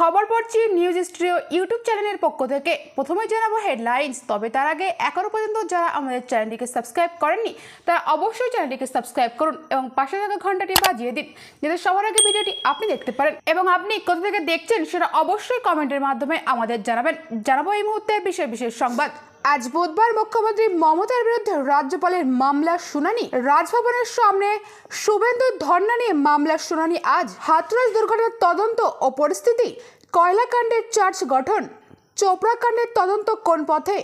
খবর পড়ছি news stereo YouTube চ্যানেলের পক্ষ থেকে। প্রথমে জানাব হেডলাইন্স, তবে তার আগে এখনও পর্যন্ত যারা আমাদের চ্যানেলটিকে সাবস্ক্রাইব করেননি, তারা অবশ্যই চ্যানেলটিকে সাবস্ক্রাইব করুন এবং পাশে থাকা ঘন্টাটি বাজিয়ে দিন, যাতে সবার আগে ভিডিওটি আপনি দেখতে পারেন। এবং আপনি কোথা থেকে দেখছেন, সেটা অবশ্যই কমেন্টের মাধ্যমে আমাদের জানাবেন। জানাব এই মুহূর্তে বিশেষ বিশেষ সংবাদ। আজ বুধবার মুখ্যমন্ত্রী মমতার বিরুদ্ধে রাজ্যপালের মামলা শুনানি। রাজভবনের সামনে শুভেন্দু ধর্না নিয়ে মামলার শুনানি আজ। হাতরাস দুর্ঘটনার তদন্ত ও পরিস্থিতি। কয়লাকাণ্ডের চার্জ গঠন। চোপড়া কাণ্ডের তদন্ত কোন পথে?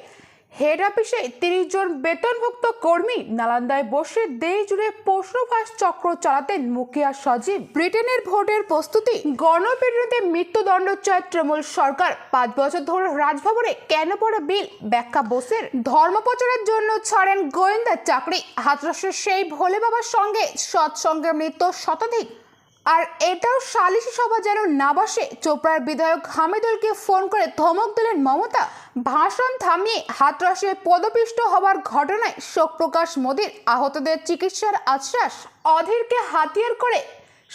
হেড অফিসে তিরিশ জন বেতনভুক্ত কর্মী নালান্দায় বসে দেশ জুড়ে প্রশ্নভাস চক্র চালাতেন মুখিয়া সজীব। ব্রিটেনের ভোটের প্রস্তুতি, গণপিটুনিতে মৃত্যুদণ্ড চায় তৃণমূল সরকার। পাঁচ বছর ধরে রাজভবনে কেন পড়ে বিল? ব্যাখ্যা বোসের। ধর্মপ্রচারের জন্য ছাড়েন গোয়েন্দার চাকরি। হাতরসের সেই ভোলে বাবার সঙ্গে সৎসঙ্গে মৃত্যু শতাধিক আর এটাও সালিশি সভা যেন না বসে, চোপড়ার বিধায়ক হামিদুলকে ফোন করে ধমক দিলেন মমতা। ভাষণ থামিয়ে হাতরাসে পদপিষ্ট হবার ঘটনায় শোক প্রকাশ মোদীর। আহতদের চিকিৎসার আশ্বাস অধীরকে হাতিয়ার করে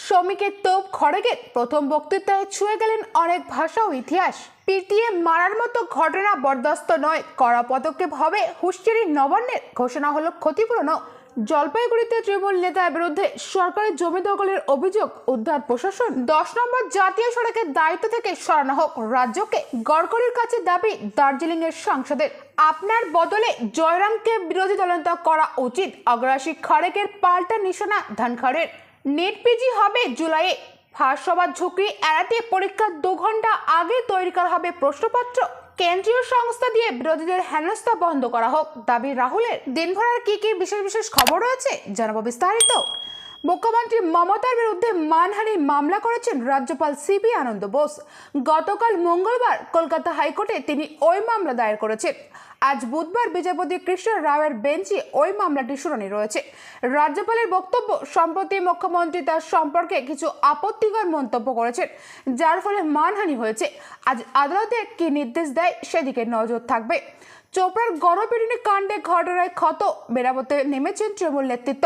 শ্রমিকের তোপ খড়গের প্রথম বক্তৃতায় ছুঁয়ে গেলেন অনেক ভাষা ও ইতিহাস। পিটিয়ে মারার মতো ঘটনা বরদাস্ত নয়। কড়া পদক্ষেপ হবে হুঁশিয়ারি নবান্নের। ঘোষণা হলো ক্ষতিপূরণও। জলপাইগুড়িতে তৃণমূল নেতার বিরুদ্ধে সরকারের জমি দখলের অভিযোগ উদ্ধার প্রশাসন। দশ নম্বর জাতীয় সড়কের দায়িত্ব থেকে সরানো হোক রাজ্যকে। গড়করির কাছে দাবি দার্জিলিং এর সাংসদের, আপনার বদলে জয়রামকে বিরোধী দলনেতা করা উচিত। অগ্রাসী খড়েকের পাল্টা নিশানা ধানখড়ের। নেট পিজি হবে জুলাইয়ে। ফাঁস সবার ঝুঁকি এড়াতে পরীক্ষার দু ঘণ্টা আগে তৈরি করা হবে প্রশ্নপত্র। কেন্দ্রীয় সংস্থা দিয়ে বিরোধীদের হেনস্থা বন্ধ করা হোক। দাবি রাহুলের। দিনভর আর কি কি বিশেষ বিশেষ খবর রয়েছে জানাব বিস্তারিত। মুখ্যমন্ত্রী মমতার বিরুদ্ধে মানহানির মামলা করেছেন রাজ্যপাল সিবি আনন্দ বোস। গতকাল মঙ্গলবার কলকাতা হাইকোর্টে তিনি ওই মামলা দায়ের করেছেন। আজ বুধবার বিচারপতি কৃষ্ণ রাওয়ের বেঞ্চে ওই মামলাটি শুনানি রয়েছে। রাজ্যপালের বক্তব্য সম্প্রতি মুখ্যমন্ত্রী তার সম্পর্কে কিছু আপত্তিকর মন্তব্য করেছেন, যার ফলে মানহানি হয়েছে। আজ আদালতে কি নির্দেশ দেয় সেদিকে নজর থাকবে। চোপড়ার গণপিটুনি কাণ্ডে ঘটনায় ক্ষত, মেরামতে নেমেছেন তৃণমূল নেতৃত্ব।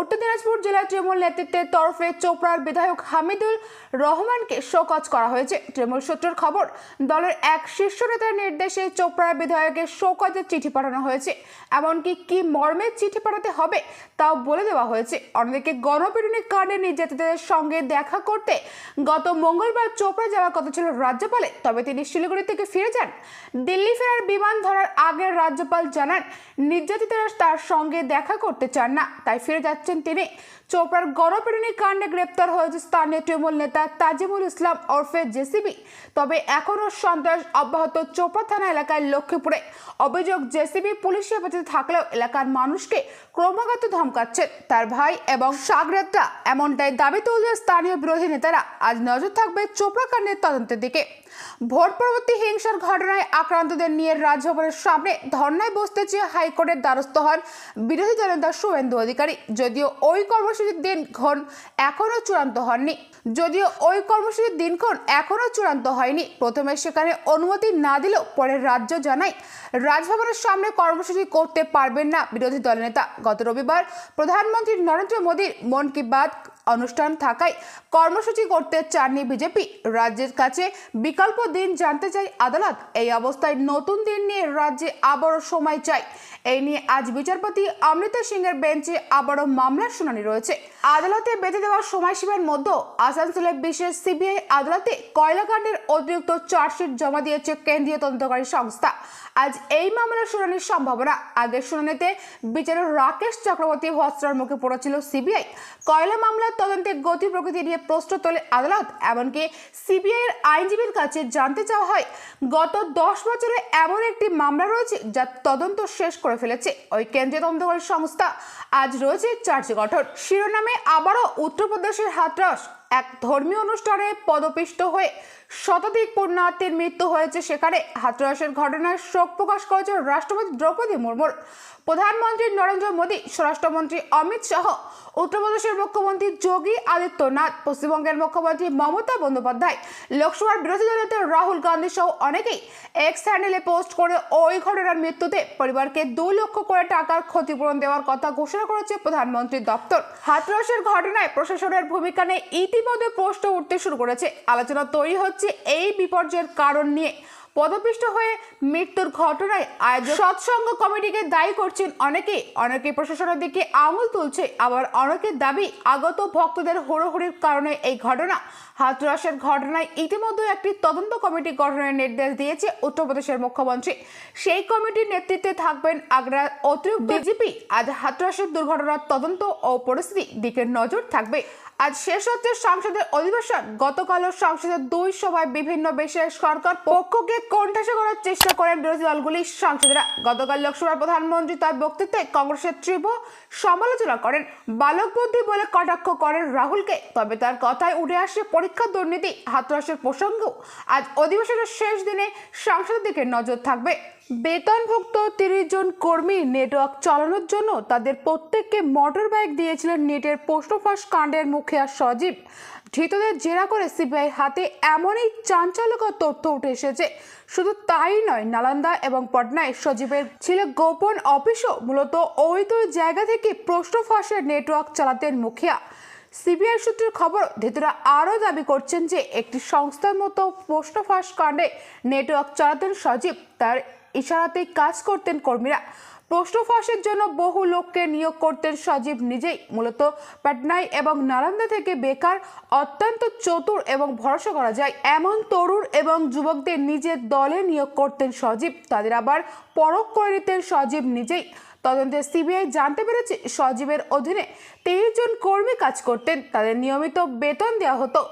উত্তর দিনাজপুর জেলার তৃণমূল নেতৃত্বের তরফে চোপড়ার বিধায়ক হামিদুল রহমানকে শোকজ করা হয়েছে। তৃণমূল সূত্রের খবর, দলের এক শীর্ষ নেতার নির্দেশে চোপড়ার বিধায়কের শোকজের চিঠি পাঠানো হয়েছে। এমনকি কি মর্মে চিঠি পাঠাতে হবে তাও বলে দেওয়া হয়েছে। অন্যদিকে গণপিটুনি কাণ্ডে নির্যাতিতদের সঙ্গে দেখা করতে গত মঙ্গলবার চোপড়া যাওয়ার কথা ছিল রাজ্যপালে। তবে তিনি শিলিগুড়ি থেকে ফিরে যান। দিল্লি ফেরার বিমান ধরার আগে রাজ্যপাল জানান, নির্যাতিতরা তার সঙ্গে দেখা করতে চান না, তাই ফিরে যাচ্ছেন তিনি চোপড়ার গণপিটুনি কাণ্ডে গ্রেপ্তার হয়েছে স্থানীয় তৃণমূল নেতা তাজিমুল ইসলাম ওরফে জেসিবি। তবে এখনও সন্ত্রাস অব্যাহত চোপড়া থানা এলাকায় লক্ষ্মীপুরে। অভিযোগ, জেসিবি পুলিশ হেফাজতে থাকলেও এলাকার মানুষকে ক্রমাগত ধমকাচ্ছে তার ভাই এবং সাগরেতরা। এমনটাই দাবি তুলছে স্থানীয় বিরোধী নেতারা। আজ নজর থাকবে চোপড়া কাণ্ডের তদন্তের দিকে। ভোট পরবর্তী হিংসার ঘটনায় আক্রান্তদের নিয়ে রাজভবনের সামনে ধর্নায় বসতে চেয়ে হাইকোর্টের দ্বারস্থ হন বিরোধী দলনেতা শুভেন্দু অধিকারী। যদিও ওই কর্মসূচির দিনক্ষণ এখনও চূড়ান্ত হননি। যদিও ওই কর্মসূচির দিনক্ষণ এখনও চূড়ান্ত হয়নি। প্রথমে সেখানে অনুমতি না দিলেও পরে রাজ্য জানায়, রাজভবনের সামনে কর্মসূচি করতে পারবেন না বিরোধী দলনেতা। গত রবিবার প্রধানমন্ত্রী নরেন্দ্র মোদীর মন কি বাত অনুষ্ঠান থাকায় কর্মসূচি করতে চাননি বিজেপি। রাজ্যের কাছে বিকল্প দিন জানতে চাই আদালত। এই অবস্থায় নতুন দিন নিয়ে রাজ্যে আবারও সময় চাই। এই নিয়ে আজ বিচারপতি অমৃতা সিংয়ের বেঞ্চে আবারও মামলার শুনানি রয়েছে। আদালতে বেঁধে দেওয়া সময়সীমার মধ্যে আসানসোলের বিশেষ সিবিআই আদালতে কয়লাকাণ্ডের অতিরিক্ত চার্জশিট জমা দিয়েছে কেন্দ্রীয় তদন্তকারী সংস্থা। আজ এই মামলার শুনানির সম্ভাবনা। আগের শুনানিতে বিচারক রাকেশ চক্রবর্তী ভস্ত্রার মুখে পড়েছিল সিবিআই। কয়লা মামলার তদন্তে গতি প্রকৃতি নিয়ে প্রশ্ন তোলে আদালত, এমনকি সিবিআই এর আইনজীবীর কাছে জানতে চাওয়া হয়, গত দশ বছরে এমন একটি মামলা রয়েছে যা তদন্ত শেষ করে ফেলেছে। ওই কেন্দ্রীয় তদন্তকারী সংস্থা আজ রয়েছে চার্জ গঠন। শিরোনামে আবারও উত্তরপ্রদেশের হাতরাস, এক ধর্মীয় অনুষ্ঠানে পদপিষ্ট হয়ে শতাধিক পুণ্যার্থীর মৃত্যু হয়েছে সেখানে। হাতরাসের ঘটনায় শোক প্রকাশ করেছে রাষ্ট্রপতি দ্রৌপদী মুর্মুর। প্রধানমন্ত্রী নরেন্দ্র মোদী, স্বরাষ্ট্রমন্ত্রী অমিত শাহ, উত্তরপ্রদেশের মুখ্যমন্ত্রী যোগী আদিত্যনাথ, পশ্চিমবঙ্গের মুখ্যমন্ত্রী মমতা বন্দ্যোপাধ্যায়, লোকসভার বিরোধী দলনেতা রাহুল গান্ধী সহ অনেকেই এক্স হ্যান্ডেলে পোস্ট করে ওই ঘটনার মৃত্যুতে পরিবারকে দু লক্ষ করে টাকার ক্ষতিপূরণ দেওয়ার কথা ঘোষণা করেছে প্রধানমন্ত্রী দপ্তর। হাতরসের ঘটনায় প্রশাসনের ভূমিকা নিয়ে ইতিমধ্যে প্রশ্ন উঠতে শুরু করেছে। আলোচনা তৈরি হচ্ছে এই বিপর্যয়ের কারণ নিয়ে। পদপিষ্ট হয়ে মৃত্যুর ঘটনায় আয়োজক সৎসঙ্গ কমিটিকে দায়ী করছেন অনেকে। অনেকে প্রশাসনের দিকে আঙুল তুলছে, আবার অনেকের দাবি আগত ভক্তদের হুড়োহুড়ির কারণে এই ঘটনা। হাতরাসের ঘটনায় ইতিমধ্যে একটি তদন্ত কমিটি গঠনের নির্দেশ দিয়েছে উত্তরপ্রদেশের মুখ্যমন্ত্রী। সেই কমিটির নেতৃত্বে থাকবেন আগ্রার অতিরিক্ত ডিজিপি আজ হাতরাসের দুর্ঘটনার তদন্ত ও পরিস্থিতি দিকে নজর থাকবে। আজ শেষ হচ্ছে সংসদের অধিবেশন। গতকালও সংসদের দুই সভায় বিভিন্ন বিষয়ে সরকার পক্ষকে কোণঠাসা করার চেষ্টা করেন বিরোধী দলগুলি। সাংসদরা গতকাল লোকসভার প্রধানমন্ত্রী তার বক্তৃতায় কংগ্রেসের তীব্র সমালোচনা করেন। বালক বুদ্ধি বলে কটাক্ষ করেন রাহুলকে। তবে তার কথায় উঠে আসে পরীক্ষা দুর্নীতি, হাতরাসের প্রসঙ্গ আজ অধিবেশনের শেষ দিনে সংসদের দিকে নজর থাকবে। বেতনভুক্ত তিরিশ জন কর্মী নেটওয়ার্ক চালানোর জন্য তাদের প্রত্যেককে মোটর বাইক দিয়েছিলেন নেটের পোস্টফাস কাণ্ডের মুখে আর সজীব। ধৃতদের জেরা করে সিবিআই হাতে এমনই চাঞ্চল্যকর তথ্য উঠে এসেছে। শুধু তাই নয়, নালন্দা এবং পটনায় সজীবের ছিল গোপন অফিসও। মূলত ওই দুই জায়গা থেকে প্রশ্নফাঁসের নেটওয়ার্ক চালাতেন মুখিয়া। সিবিআই সূত্রের খবর, ধৃতরা আরও দাবি করছেন যে একটি সংস্থার মতো প্রশ্নফাঁস কাণ্ডে নেটওয়ার্ক চালাতেন সজীব। তার ইশারাতেই কাজ করতেন কর্মীরা। প্রশ্ন ফাঁসের জন্য বহু লোককে নিয়োগ করতেন সজীব নিজেই। মূলত পাটনায় এবং নালন্দা থেকে বেকার, অত্যন্ত চতুর এবং ভরসা করা যায়। এমন তরুণ এবং যুবকদের নিজের দলে নিয়োগ করতেন সজীব। তাদের আবার পরখ করে নিতেন সজীব নিজেই। তদন্তে সিবিআই জানতে পেরেছে, সজীবের অধীনে তেইশ জন কর্মী কাজ করতেন। তাদের নিয়মিত বেতন দেওয়া হতো।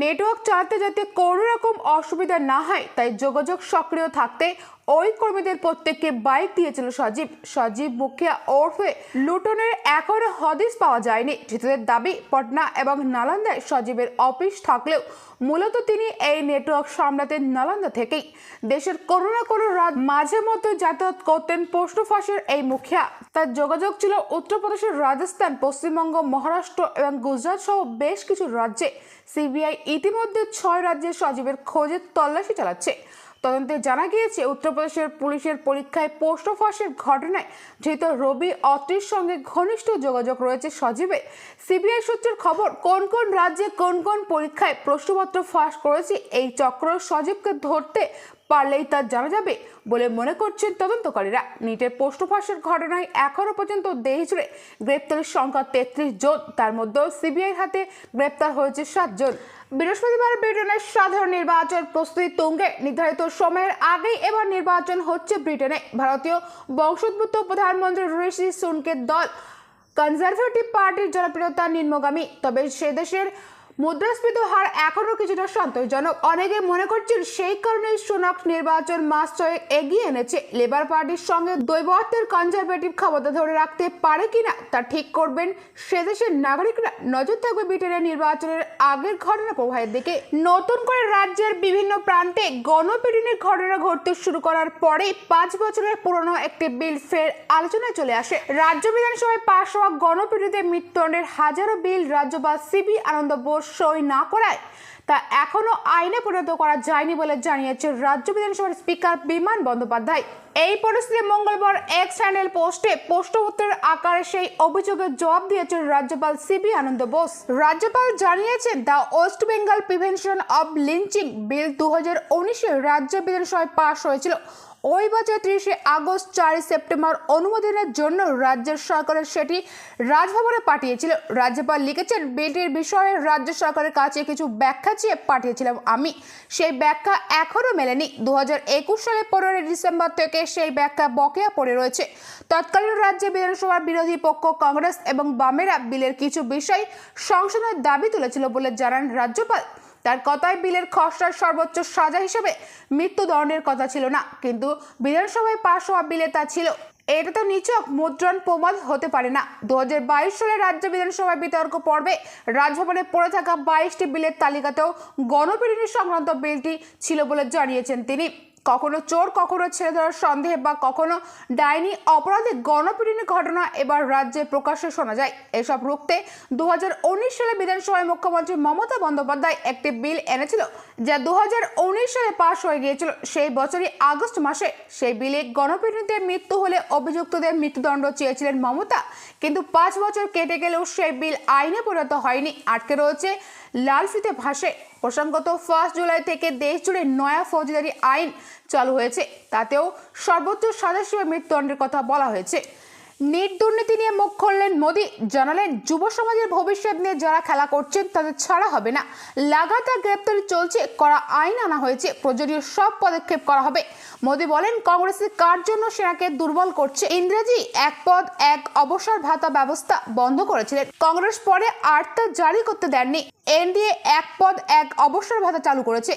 নেটওয়ার্ক চালাতে যাতে কোনো রকম অসুবিধা না হয়, তাই যোগাযোগ সক্রিয় থাকতে ওই কর্মীদের প্রত্যেককে বাইক দিয়েছিল সজীব। সজীব মুখিয়া ওরফে লুটনের এখনও হদিস পাওয়া যায়নি। ধৃতদের দাবি, পটনা এবং নালন্দায় সজীবের অফিস থাকলেও মূলত তিনি এই নেটওয়ার্ক সামলাতেন নালন্দা থেকেই। দেশের কোনো না কোনো রাত মাঝে মধ্যে যাতায়াত করতেন পোস্ট ফাঁসের এই মুখিয়া। তার যোগাযোগ ছিল উত্তরপ্রদেশের রাজস্থান, পশ্চিমবঙ্গ, মহারাষ্ট্র এবং গুজরাট সহ বেশ কিছু রাজ্যে। সিবিআই ইতিমধ্যে ছয় রাজ্যে সজীবের খোঁজে তল্লাশি চালাচ্ছে। তদন্তে জানা গিয়েছে, উত্তরপ্রদেশের পুলিশের পরীক্ষায় পোস্ট ফাঁসের ঘটনায় ধৃত রবি অত্রির সঙ্গে ঘনিষ্ঠ যোগাযোগ রয়েছে সজীবে। সিবিআই সূত্রের খবর, কোন কোন রাজ্যে কোন কোন পরীক্ষায় প্রশ্নপত্র ফাঁস করেছে এই চক্র সজীবকে ধরতে পারলেই তা জানা যাবে। বলে মনে করছেন তদন্তকারীরা। নিটের পোস্ট ঘটনায় এখনও পর্যন্ত দেহ জুড়ে গ্রেপ্তারের সংখ্যা তেত্রিশ জন। তার মধ্যেও সিবিআই হাতে গ্রেপ্তার হয়েছে সাতজন বৃহস্পতিবার ব্রিটেনের সাধারণ নির্বাচন প্রস্তুতি তুঙ্গে। নির্ধারিত সময়ের আগেই এবার নির্বাচন হচ্ছে ব্রিটেনে। ভারতীয় বংশোদ্ভূত প্রধানমন্ত্রী ঋষি সুনকের দল। কনজারভেটিভ পার্টির জনপ্রিয়তা নিম্নগামী। তবে সে দেশের মুদ্রাস্ফীত হার এখনও কিছুটা সন্তোষজনক। অনেকে মনে করছেন সেই কারণে সুনক নির্বাচন মাস ছয়েক এগিয়ে এনেছে। লেবার পার্টির সঙ্গে দৈবত্বের কনজারভেটিভ ক্ষমতা ধরে রাখতে পারে কিনা তা ঠিক করবেন সে দেশের নাগরিকরা। নজর থাকবে ব্রিটেনের নির্বাচনের আগের ঘটনা প্রবাহের দিকে। নতুন করে রাজ্যের বিভিন্ন প্রান্তে গণপিটুনির ঘটনা ঘটতে শুরু করার পরে পাঁচ বছরের পুরনো একটি বিল ফের আলোচনায় চলে আসে। রাজ্য বিধানসভায় পাশ হওয়া গণপিটুনিতে মৃত্যুদণ্ডের হাজারো বিল রাজ্যপাল সিবি আনন্দ বোস সই না করায়। তা এখনও আইনে পরিণত করা যায়নি বলে জানিয়েছে রাজ্য বিধানসভার স্পিকার বিমান বন্দ্যোপাধ্যায়। এই পরিস্থিতি মঙ্গলবার এক্স চ্যানেল পোস্টে পোস্ট উত্তরের আকারে সেই অভিযোগের জবাব দিয়েছেন রাজ্যপাল সিবি আনন্দ বোস। রাজ্যপাল জানিয়েছেন, the West Bengal prevention of lynching bill দু হাজার উনিশে রাজ্য বিধানসভায় পাশ হয়েছিল। ওই বছর ত্রিশে আগস্ট, চারই সেপ্টেম্বর অনুমোদনের জন্য রাজ্যের সরকারের সেটি রাজভবনে পাঠিয়েছিল। রাজ্যপাল লিখেছেন, বিলটির বিষয়ে রাজ্য সরকারের কাছে কিছু ব্যাখ্যা চেয়ে পাঠিয়েছিলাম আমি। সেই ব্যাখ্যা এখনও মেলেনি। দু সালের পনেরোই ডিসেম্বর থেকে সেই ব্যাখ্যা বকেয়া পড়ে রয়েছে। তৎকালীন রাজ্যে বিধানসভার বিরোধী পক্ষ কংগ্রেস এবং বামেরা বিলের কিছু বিষয় সংশোধনের দাবি তুলেছিল বলে জানান রাজ্যপাল। তার কথায় বিলের খসড়ার সর্বোচ্চ সাজা হিসেবে মৃত্যুদণ্ডের কথা ছিল না, কিন্তু বিধানসভায় পাশ হওয়া বিলে তা ছিল। এটা তো নিচক মুদ্রণ প্রমাদ হতে পারে না। দু হাজার বাইশ সালে রাজ্য বিধানসভায় বিতর্ক পর্বে রাজভবনে পড়ে থাকা বাইশটি বিলের তালিকাতেও গণপিটুনি সংক্রান্ত বিলটি ছিল বলে জানিয়েছেন তিনি। কখনো চোর, কখনো ছেড়ে ধরার সন্দেহে বা কখনো ডাইনি অপরাধে গণপিটুনির ঘটনা এবার রাজ্যে প্রকাশ্যে শোনা যায়। এসব রুখতে দু হাজার উনিশ সালে বিধানসভায় মুখ্যমন্ত্রী মমতা বন্দ্যোপাধ্যায় একটি বিল এনেছিল, যা দু হাজার উনিশ সালে পাশ হয়ে গিয়েছিল। সেই বছরই আগস্ট মাসে সেই বিলে গণপিটুনিতে মৃত্যু হলে অভিযুক্তদের মৃত্যুদণ্ড চেয়েছিলেন মমতা। কিন্তু পাঁচ বছর কেটে গেলেও সেই বিল আইনে পরিণত হয়নি। আটকে রয়েছে লাল ফিতে ভাসে। প্রসঙ্গত ফার্স্ট জুলাই থেকে দেশ জুড়ে নয়া ফৌজদারি আইন চালু হয়েছে। তাতেও সর্বোচ্চ সাজা মৃত্যুদণ্ডের কথা বলা হয়েছে। নিট দুর্নীতি নিয়ে মুখ খুললেন মোদী। জানালেন, যুব সমাজের ভবিষ্যৎ নিয়ে যারা খেলা করছেন, তাদের ছাড়া হবে না। লাগাতার গ্রেপ্তারি চলছে করা আইন আনা হয়েছে প্রয়োজনীয় সব পদক্ষেপ করা হবে। মোদী বলেন, কংগ্রেসের কার জন্য সেনাকে দুর্বল করছে? ইংরেজি এক পদ, এক অবসর ভাতা ব্যবস্থা বন্ধ করেছিলেন। কংগ্রেস পরে আর তা জারি করতে দেননি। এনডিএ এক পদ, এক অবসর ভাতা চালু করেছে।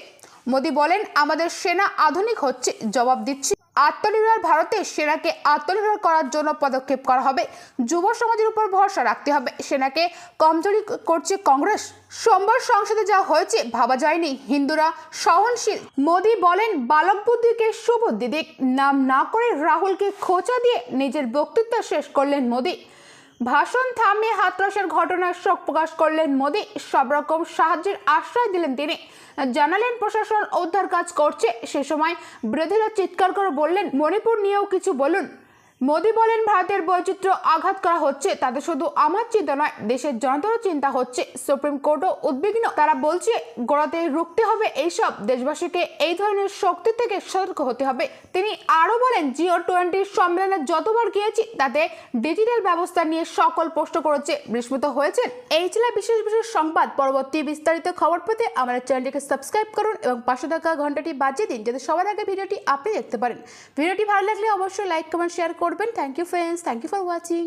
মোদী বলেন, আমাদের সেনা আধুনিক হচ্ছে, জবাব দিচ্ছি। আত্মনির্ভর ভারতে সেনাকে আত্মনির্ভর করার জন্য পদক্ষেপ করা হবে। যুব সমাজের উপর ভরসা রাখতে হবে। সেনাকে কমজোরি করছে কংগ্রেস। সোমবার সংসদে যা হয়েছে ভাবা যায়নি। হিন্দুরা সহনশীল। মোদি বলেন, বালক বুদ্ধিকে শুভ দিদিক নাম না করে রাহুলকে খোঁচা দিয়ে নিজের বক্তৃতা শেষ করলেন মোদী। ভাষণ থামিয়ে হাতরসের ঘটনায় শোক প্রকাশ করলেন মোদি। সব রকম সাহায্যের আশ্রয় দিলেন তিনি। জানালেন প্রশাসন, উদ্ধার কাজ করছে। সে সময় বিরোধীরা চিৎকার করে বললেন, মণিপুর নিয়েও কিছু বলুন। মোদী বলেন ভারতের বৈচিত্র্য আঘাত করা হচ্ছে, তাতে শুধু আমার চিন্তা নয়, দেশের জনতারও চিন্তা হচ্ছে। সুপ্রিম কোর্টও উদ্বিগ্ন। তারা বলছে গোড়াতে রুখতে হবে এইসব, দেশবাসীকে এই ধরনের শক্তি থেকে সতর্ক হতে হবে। তিনি আরও বলেন, জিও টোয়েন্টি সম্মেলনে যতবার গিয়েছি, তাতে ডিজিটাল ব্যবস্থা নিয়ে সকল প্রশ্ন করেছে, বিস্মিত হয়েছেন। এই ছিল বিশেষ বিশেষ সংবাদ। পরবর্তী বিস্তারিত খবর পেতে আমাদের চ্যানেলটিকে সাবস্ক্রাইব করুন এবং পাশে থাকা ঘন্টাটি বাজিয়ে দিন, যাতে সবার আগে ভিডিওটি আপনি দেখতে পারেন। ভিডিওটি ভালো লাগলে অবশ্যই লাইক, কমেন্ট, শেয়ার করবেন thank you friends thank you for watching